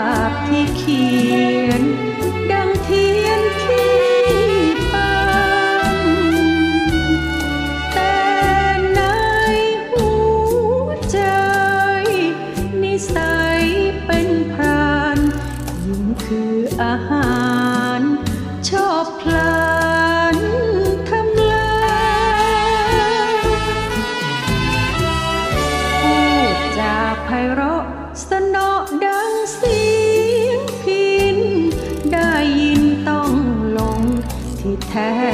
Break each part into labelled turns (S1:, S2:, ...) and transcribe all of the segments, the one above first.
S1: าพที่เขียน ดังเทียนที่ปังแต่ในหัใจ นิสัยเป็นพราน ยิ้มคืออาหาร ชอบพลา হ্যাঁ হ্যাঁ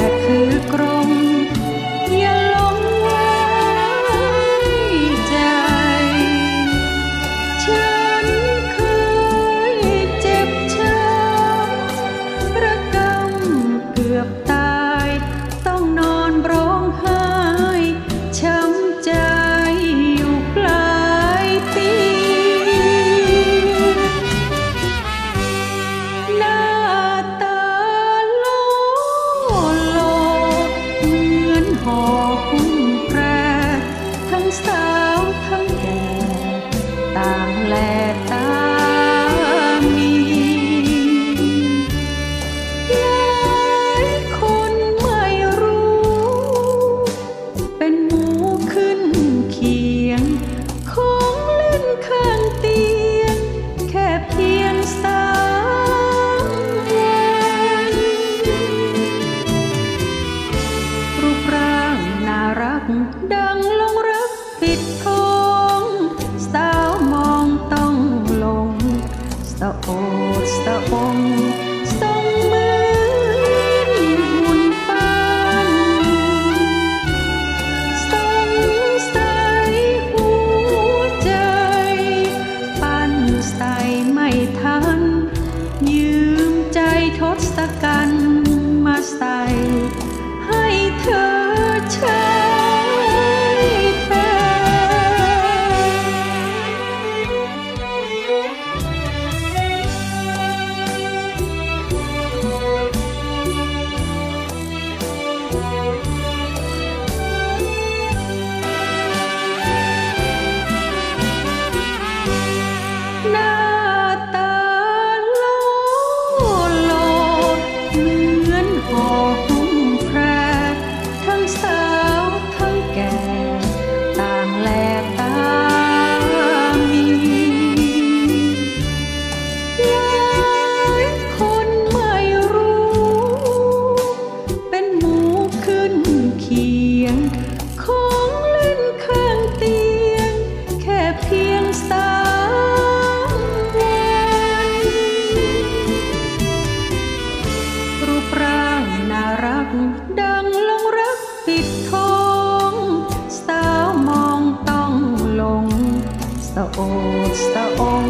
S1: ไม่ทัน ยืมใจทศกัณฐ์มาใส่ ท้องสาวมองต้องลงสะโอดสะอง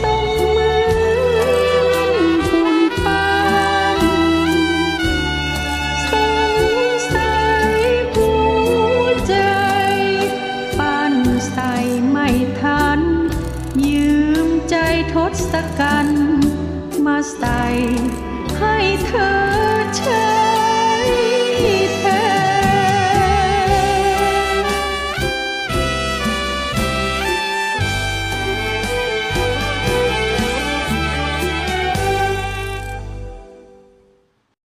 S1: สงมือหุ่นปานสงสัยหัวใจปั้นใส่ไม่ทัน ยืมใจทศกัณฐ์มาใส่